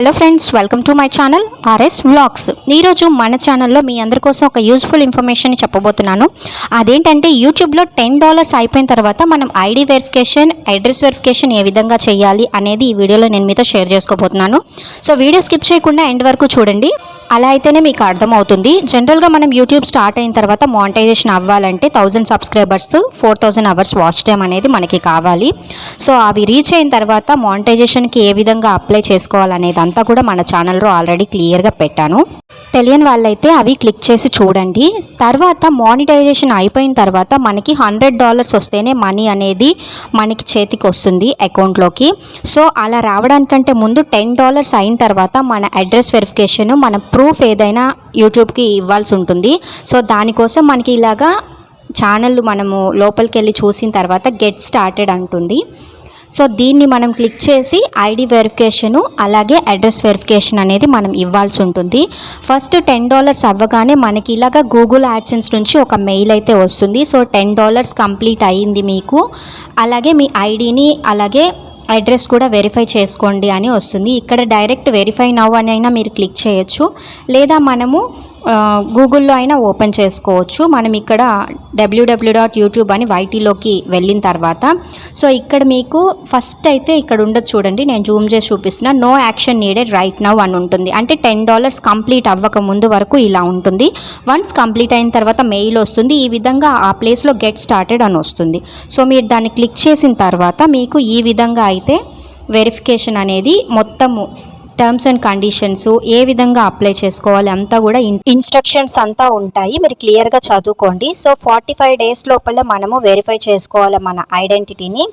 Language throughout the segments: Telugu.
Hello friends welcome to my channel RS vlogs ఈరోజు మన ఛానల్లో మీ అందరి కోసం ఒక యూస్ఫుల్ ఇన్ఫర్మేషన్ చెప్పబోతున్నాను. అదేంటంటే యూట్యూబ్లో టెన్ డాలర్స్ అయిపోయిన తర్వాత మనం ఐడి వెరిఫికేషన్ అడ్రస్ వెరిఫికేషన్ ఏ విధంగా చేయాలి అనేది ఈ వీడియోలో నేను మీతో షేర్ చేసుకోబోతున్నాను. సో వీడియో స్కిప్ చేయకుండా ఎండ్ వరకు చూడండి. అలా అయితేనే మీకు అర్థమవుతుంది. జనరల్గా మనం యూట్యూబ్ స్టార్ట్ అయిన తర్వాత మానిటైజేషన్ అవ్వాలంటే thousand subscribers four thousand hours watch time అనేది మనకి కావాలి. సో అవి రీచ్ అయిన తర్వాత మానిటైజేషన్కి ఏ విధంగా అప్లై చేసుకోవాలనేది అంతా కూడా మన ఛానల్లో ఆల్రెడీ క్లియర్గా పెట్టాను. తెలియని వాళ్ళైతే అవి క్లిక్ చేసి చూడండి. తర్వాత మానిటైజేషన్ అయిపోయిన తర్వాత మనకి హండ్రెడ్ డాలర్స్ వస్తేనే మనీ అనేది మనకి చేతికి వస్తుంది అకౌంట్లోకి సో అలా రావడానికంటే ముందు టెన్ డాలర్స్ అయిన తర్వాత మన అడ్రస్ వెరిఫికేషన్ మన ప్రూఫ్ ఏదైనా యూట్యూబ్కి ఇవ్వాల్సి ఉంటుంది. సో దానికోసం మనకి ఇలాగా ఛానల్ మనము లోపలికి వెళ్ళి చూసిన తర్వాత గెట్ స్టార్టెడ్ అంటుంది. సో దీన్ని మనం క్లిక్ చేసి ఐడి వెరిఫికేషను అలాగే అడ్రస్ వెరిఫికేషన్ అనేది మనం ఇవ్వాల్సి ఉంటుంది. ఫస్ట్ టెన్ డాలర్స్ అవ్వగానే మనకి ఇలాగ గూగుల్ యాడ్సెన్స్ నుంచి ఒక మెయిల్ అయితే వస్తుంది. సో టెన్ డాలర్స్ కంప్లీట్ అయ్యింది మీకు. అలాగే మీ ఐడిని అలాగే అడ్రస్ కూడా వెరిఫై చేసుకోండి అని వస్తుంది. ఇక్కడ డైరెక్ట్ వెరిఫై నవ్వు అని అయినా మీరు క్లిక్ చేయొచ్చు. లేదా మనము గూగుల్లో అయినా ఓపెన్ చేసుకోవచ్చు. మనం ఇక్కడ డబ్ల్యూడబ్ల్యూ డాట్ యూట్యూబ్ అని వైటీలోకి వెళ్ళిన తర్వాత. సో ఇక్కడ మీకు ఫస్ట్ అయితే ఇక్కడ ఉండదు చూడండి నేను జూమ్ చేసి చూపిస్తున్నా. No action needed right now అని ఉంటుంది. అంటే టెన్ డాలర్స్ కంప్లీట్ అవ్వక ముందు వరకు ఇలా ఉంటుంది. వన్స్ కంప్లీట్ అయిన తర్వాత మెయిల్ వస్తుంది. ఈ విధంగా ఆ ప్లేస్లో గెట్ స్టార్టెడ్ అని వస్తుంది. సో మీరు దాన్ని క్లిక్ చేసిన తర్వాత మీకు ఈ విధంగా అయితే వెరిఫికేషన్ అనేది మొత్తము టర్మ్స్ అండ్ కండిషన్స్ ఏ విధంగా అప్లై చేసుకోవాలి అంతా కూడా ఇన్స్ట్రక్షన్స్ అంతా ఉంటాయి. మీరు క్లియర్గా చదువుకోండి. సో ఫార్టీ ఫైవ్ డేస్ లోపల మనము వెరిఫై చేసుకోవాలి మన ఐడెంటిటీని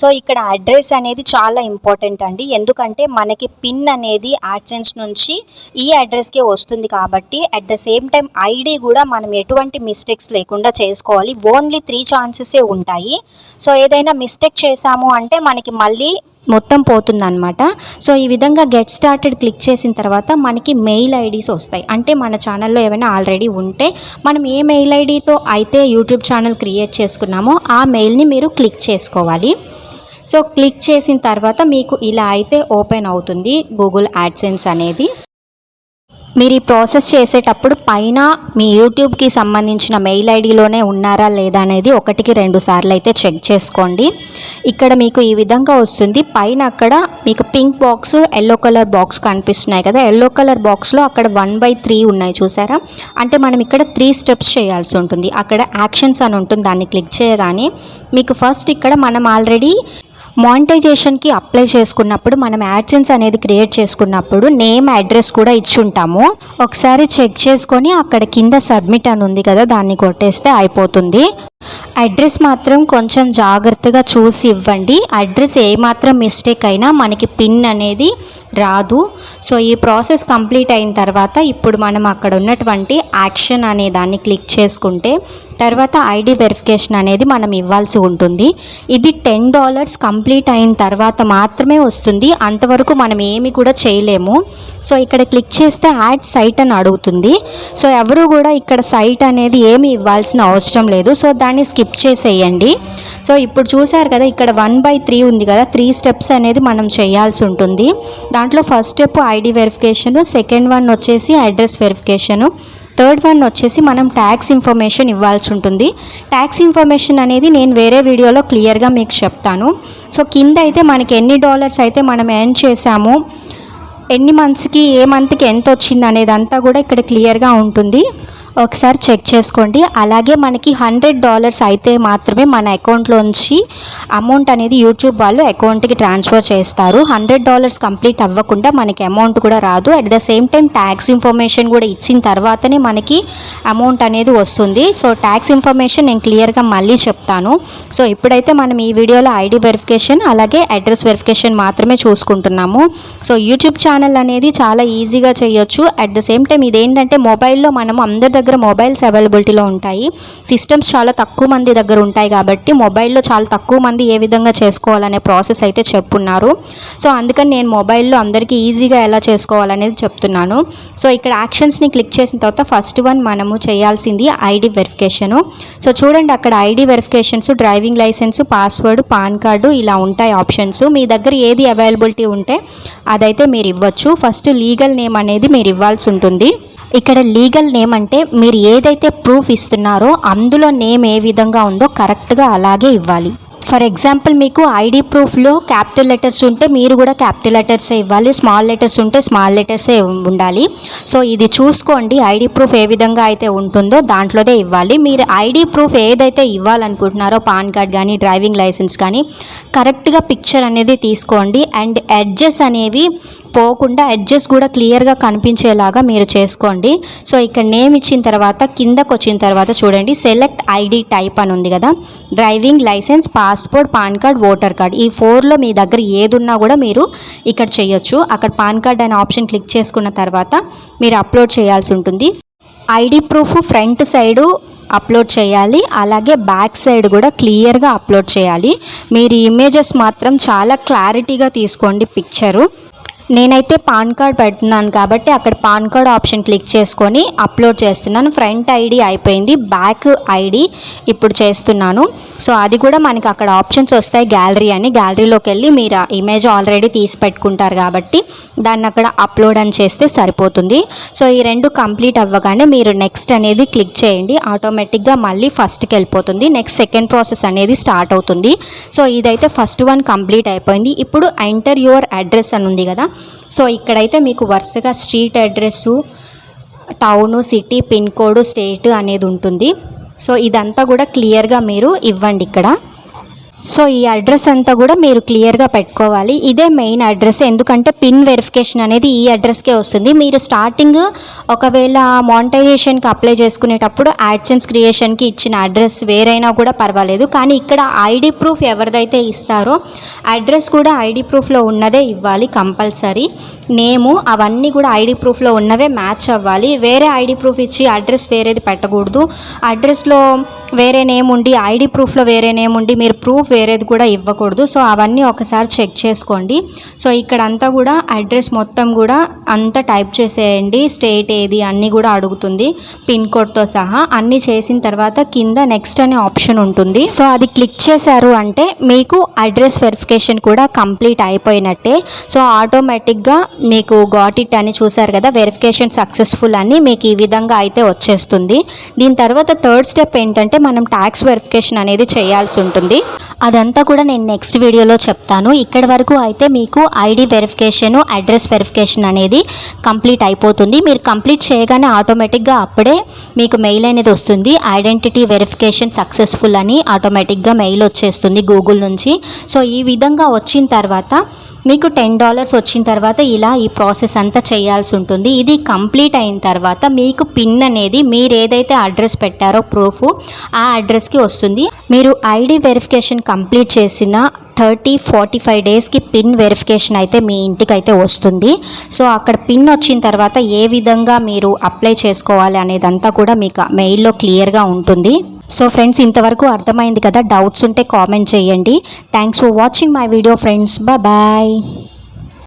సో ఇక్కడ అడ్రస్ అనేది చాలా ఇంపార్టెంట్ అండి. ఎందుకంటే మనకి పిన్ అనేది యాడ్సెన్స్ నుంచి ఈ అడ్రస్కే వస్తుంది కాబట్టి at the same time ID కూడా మనం ఎటువంటి మిస్టేక్స్ లేకుండా చేసుకోవాలి. ఓన్లీ త్రీ ఛాన్సెసే ఉంటాయి. సో ఏదైనా మిస్టేక్ చేశాము అంటే మనకి మళ్ళీ మొత్తం పోతుందన్నమాట. సో ఈ విధంగా గెట్ స్టార్టెడ్ క్లిక్ చేసిన తర్వాత మనకి మెయిల్ ఐడీస్ వస్తాయి. అంటే మన ఛానల్లో ఏమైనా ఆల్రెడీ ఉంటే మనం ఏ మెయిల్ ఐడితో అయితే యూట్యూబ్ ఛానల్ క్రియేట్ చేసుకున్నామో ఆ మెయిల్ని మీరు క్లిక్ చేసుకోవాలి. సో క్లిక్ చేసిన తర్వాత మీకు ఇలా అయితే ఓపెన్ అవుతుంది గూగుల్ యాడ్సెన్స్ అనేది. మీరు ఈ ప్రాసెస్ చేసేటప్పుడు పైన మీ యూట్యూబ్కి సంబంధించిన మెయిల్ ఐడిలోనే ఉన్నారా లేదా అనేది ఒకటికి రెండు సార్లు అయితే చెక్ చేసుకోండి. ఇక్కడ మీకు ఈ విధంగా వస్తుంది. పైన అక్కడ మీకు pink box yellow colour box కనిపిస్తున్నాయి కదా. ఎల్లో కలర్ బాక్స్లో అక్కడ వన్ బై త్రీ ఉన్నాయి చూసారా? అంటే మనం ఇక్కడ త్రీ స్టెప్స్ చేయాల్సి ఉంటుంది. అక్కడ యాక్షన్స్ అని ఉంటుంది. దాన్ని క్లిక్ చేయగానే మీకు ఫస్ట్ ఇక్కడ మనం ఆల్రెడీ మానిటైజేషన్కి అప్లై చేసుకున్నప్పుడు మనం యాడ్సెన్స్ అనేది క్రియేట్ చేసుకున్నప్పుడు నేమ్ అడ్రస్ కూడా ఇచ్చి ఉంటాము ఒకసారి చెక్ చేసుకొని అక్కడ కింద సబ్మిట్ అని ఉంది కదా దాన్ని కొట్టేస్తే అయిపోతుంది. అడ్రస్ మాత్రం కొంచెం జాగ్రత్తగా చూసి ఇవ్వండి. అడ్రస్ ఏమాత్రం మిస్టేక్ అయినా మనకి పిన్ అనేది రాదు. సో ఈ ప్రాసెస్ కంప్లీట్ అయిన తర్వాత ఇప్పుడు మనం అక్కడ ఉన్నటువంటి యాక్షన్ అనే దాన్ని క్లిక్ చేసుకుంటే తర్వాత ఐడి వెరిఫికేషన్ అనేది మనం ఇవ్వాల్సి ఉంటుంది. ఇది టెన్ డాలర్స్ కంప్లీట్ అయిన తర్వాత మాత్రమే వస్తుంది. అంతవరకు మనం ఏమి కూడా చేయలేము. సో ఇక్కడ క్లిక్ చేస్తే యాడ్ సైట్ అని అడుగుతుంది. సో ఎవరు కూడా ఇక్కడ సైట్ అనేది ఏమి ఇవ్వాల్సిన అవసరం లేదు. సో దాన్ని స్కిప్ చేసేయండి. సో ఇప్పుడు చూసారు కదా ఇక్కడ వన్ బై త్రీ ఉంది కదా త్రీ స్టెప్స్ అనేది మనం చేయాల్సి ఉంటుంది. దాంట్లో దాంట్లో first step ID verification second one వచ్చేసి అడ్రస్ వెరిఫికేషను థర్డ్ వన్ వచ్చేసి మనం ట్యాక్స్ ఇన్ఫర్మేషన్ ఇవ్వాల్సి ఉంటుంది. ట్యాక్స్ ఇన్ఫర్మేషన్ అనేది నేను వేరే వీడియోలో క్లియర్గా మీకు చెప్తాను. సో కింద అయితే మనకి ఎన్ని డాలర్స్ అయితే మనం ఎర్న్ చేసాము ఎన్ని మంత్స్కి ఏ మంత్కి ఎంత వచ్చింది అనేదంతా కూడా ఇక్కడ క్లియర్గా ఉంటుంది. ఒకసారి చెక్ చేసుకోండి. అలాగే మనకి హండ్రెడ్ డాలర్స్ అయితే మాత్రమే మన అకౌంట్లోంచి అమౌంట్ అనేది యూట్యూబ్ వాళ్ళు అకౌంట్కి ట్రాన్స్ఫర్ చేస్తారు. హండ్రెడ్ డాలర్స్ కంప్లీట్ అవ్వకుండా మనకి అమౌంట్ కూడా రాదు. At the same time tax information కూడా ఇచ్చిన తర్వాతనే మనకి అమౌంట్ అనేది వస్తుంది. సో ట్యాక్స్ ఇన్ఫర్మేషన్ నేను క్లియర్గా మళ్ళీ చెప్తాను. సో ఇప్పుడైతే మనం ఈ వీడియోలో ఐడి వెరిఫికేషన్ అలాగే అడ్రస్ వెరిఫికేషన్ మాత్రమే చూసుకుంటున్నాము. సో యూట్యూబ్ ఛానల్ అనేది చాలా ఈజీగా చేయొచ్చు. అట్ ద సేమ్ టైం ఇదేంటంటే మొబైల్లో మనం అందరి దగ్గర దగ్గర మొబైల్స్ అవైలబిలిటీలో ఉంటాయి. సిస్టమ్స్ చాలా తక్కువ మంది దగ్గర ఉంటాయి కాబట్టి మొబైల్లో చాలా తక్కువ మంది ఏ విధంగా చేసుకోవాలనే ప్రాసెస్ అయితే చెప్పున్నారు. సో అందుకని నేను మొబైల్లో అందరికీ ఈజీగా ఎలా చేసుకోవాలనేది చెప్తున్నాను. సో ఇక్కడ యాక్షన్స్ని క్లిక్ చేసిన తర్వాత ఫస్ట్ వన్ మనము చేయాల్సింది ఐడి వెరిఫికేషను సో చూడండి అక్కడ ID verifications driving licence password PAN card ఇలా ఉంటాయి ఆప్షన్స్ మీ దగ్గర ఏది అవైలబిలిటీ ఉంటే అదైతే మీరు ఇవ్వచ్చు ఫస్ట్ లీగల్ నేమ్ అనేది మీరు ఇవ్వాల్సి ఉంటుంది. ఇక్కడ లీగల్ నేమ్ అంటే మీరు ఏదైతే ప్రూఫ్ ఇస్తున్నారో అందులో నేమ్ ఏ విధంగా ఉందో కరెక్ట్గా అలాగే ఇవ్వాలి. ఫర్ ఎగ్జాంపుల్ మీకు ఐడి ప్రూఫ్లో క్యాపిటల్ లెటర్స్ ఉంటే మీరు కూడా క్యాపిటల్ లెటర్సే ఇవ్వాలి. స్మాల్ లెటర్స్ ఉంటే స్మాల్ లెటర్సే ఉండాలి. సో ఇది చూసుకోండి. ఐడి ప్రూఫ్ ఏ విధంగా అయితే ఉంటుందో దాంట్లోదే ఇవ్వాలి. మీరు ఐడి ప్రూఫ్ ఏదైతే ఇవ్వాలనుకుంటున్నారో పాన్ కార్డ్ కానీ డ్రైవింగ్ లైసెన్స్ కానీ కరెక్ట్గా పిక్చర్ అనేది తీసుకోండి. అండ్ ఎడ్జెస్ అనేవి పోకుండా ఎడ్జెస్ కూడా క్లియర్గా కనిపించేలాగా మీరు చేసుకోండి. సో ఇక్కడ నేమ్ ఇచ్చిన తర్వాత కిందకు వచ్చిన తర్వాత చూడండి. సెలెక్ట్ ఐడి టైప్ అని ఉంది కదా. Driving licence passport PAN card voter card. ఈ ఫోర్లో మీ దగ్గర ఏదున్నా కూడా మీరు ఇక్కడ చేయొచ్చు. అక్కడ పాన్ కార్డ్ అనే ఆప్షన్ క్లిక్ చేసుకున్న తర్వాత మీరు అప్లోడ్ చేయాల్సి ఉంటుంది. ID proof front side upload చేయాలి. అలాగే బ్యాక్ సైడ్ కూడా క్లియర్గా అప్లోడ్ చేయాలి. మీరు ఇమేజెస్ మాత్రం చాలా క్లారిటీగా తీసుకోండి పిక్చరు. నేనైతే పాన్ కార్డ్ పెడుతున్నాను కాబట్టి అక్కడ పాన్ కార్డ్ ఆప్షన్ క్లిక్ చేసుకొని అప్లోడ్ చేస్తున్నాను. ఫ్రంట్ ఐడి అయిపోయింది. బ్యాక్ ఐడి ఇప్పుడు చేస్తున్నాను. సో అది కూడా మనకి అక్కడ ఆప్షన్స్ వస్తాయి గ్యాలరీ అని. గ్యాలరీలోకి వెళ్ళి మీరు ఆ ఇమేజ్ ఆల్రెడీ తీసి పెట్టుకుంటారు కాబట్టి దాన్ని అక్కడ అప్లోడ్ అని చేస్తే సరిపోతుంది. సో ఈ రెండు కంప్లీట్ అవ్వగానే మీరు నెక్స్ట్ అనేది క్లిక్ చేయండి. ఆటోమేటిక్గా మళ్ళీ ఫస్ట్కి వెళ్ళిపోతుంది. నెక్స్ట్ సెకండ్ ప్రాసెస్ అనేది స్టార్ట్ అవుతుంది. సో ఇదైతే ఫస్ట్ వన్ కంప్లీట్ అయిపోయింది. ఇప్పుడు ఎంటర్ యువర్ అడ్రస్ అని ఉంది కదా సో ఇక్కడైతే మీకు వరుసగా street address town city pin code state అనేది ఉంటుంది. సో ఇదంతా కూడా క్లియర్గా మీరు ఇవ్వండి ఇక్కడ. సో ఈ అడ్రస్ అంతా కూడా మీరు క్లియర్గా పెట్టుకోవాలి. ఇదే మెయిన్ అడ్రస్. ఎందుకంటే పిన్ వెరిఫికేషన్ అనేది ఈ అడ్రస్కే వస్తుంది. మీరు స్టార్టింగ్ ఒకవేళ మానిటైజేషన్కి అప్లై చేసుకునేటప్పుడు యాడ్సెన్స్ క్రియేషన్కి ఇచ్చిన అడ్రస్ వేరైనా కూడా పర్వాలేదు. కానీ ఇక్కడ ఐడి ప్రూఫ్ ఎవరిదైతే ఇస్తారో అడ్రస్ కూడా ఐడి ప్రూఫ్లో ఉన్నదే ఇవ్వాలి కంపల్సరీ. నేము అవన్నీ కూడా ఐడి ప్రూఫ్లో ఉన్నవే మ్యాచ్ అవ్వాలి. వేరే ఐడి ప్రూఫ్ ఇచ్చి అడ్రస్ వేరేది పెట్టకూడదు. అడ్రస్లో వేరే నేమ్ ఉండి ఐడి ప్రూఫ్లో వేరే నేమ్ ఉండి మీరు ప్రూఫ్ వేరేది కూడా ఇవ్వకూడదు. సో అవన్నీ ఒకసారి చెక్ చేసుకోండి. సో ఇక్కడ అంతా కూడా అడ్రస్ మొత్తం కూడా అంతా టైప్ చేసేయండి. స్టేట్ ఏది అన్నీ కూడా అడుగుతుంది. పిన్ కోడ్తో సహా అన్నీ చేసిన తర్వాత కింద నెక్స్ట్ అనే ఆప్షన్ ఉంటుంది. సో అది క్లిక్ చేశారు అంటే మీకు అడ్రస్ వెరిఫికేషన్ కూడా కంప్లీట్ అయిపోయినట్టే. సో ఆటోమేటిక్గా మీకు గాట్ ఇట్ అని చూసారు కదా వెరిఫికేషన్ సక్సెస్ఫుల్ అని మీకు ఈ విధంగా అయితే వచ్చేస్తుంది. దీని తర్వాత థర్డ్ స్టెప్ ఏంటంటే మనం ట్యాక్స్ వెరిఫికేషన్ అనేది చేయాల్సి ఉంటుంది. అదంతా కూడా నేను నెక్స్ట్ వీడియోలో చెప్తాను. ఇక్కడి వరకు అయితే మీకు ఐడి వెరిఫికేషన్ అడ్రస్ వెరిఫికేషన్ అనేది కంప్లీట్ అయిపోతుంది. మీరు కంప్లీట్ చేయగానే ఆటోమేటిక్గా అప్పుడే మీకు మెయిల్ అనేది వస్తుంది. ఐడెంటిటీ వెరిఫికేషన్ సక్సెస్ఫుల్ అని ఆటోమేటిక్గా మెయిల్ వచ్చేస్తుంది గూగుల్ నుంచి. సో ఈ విధంగా వచ్చిన తర్వాత మీకు టెన్ డాలర్స్ వచ్చిన తర్వాత ఇలా ఈ ప్రాసెస్ అంతా చేయాల్సి ఉంటుంది. ఇది కంప్లీట్ అయిన తర్వాత మీకు పిన్ అనేది మీరు ఏదైతే అడ్రస్ పెట్టారో ప్రూఫ్ ఆ అడ్రస్కి వస్తుంది. మీరు ఐడి వెరిఫికేషన్ కంప్లీట్ చేసిన థర్టీ ఫార్టీ ఫైవ్ డేస్కి పిన్ వెరిఫికేషన్ అయితే మీ ఇంటికి అయితే వస్తుంది. సో అక్కడ పిన్ వచ్చిన తర్వాత ఏ విధంగా మీరు అప్లై చేసుకోవాలి అనేదంతా కూడా మీకు మెయిల్లో క్లియర్గా ఉంటుంది. సో ఫ్రెండ్స్ ఇంతవరకు అర్థమైంది కదా? డౌట్స్ ఉంటే కామెంట్ చేయండి. Thanks for watching my video friends. Bye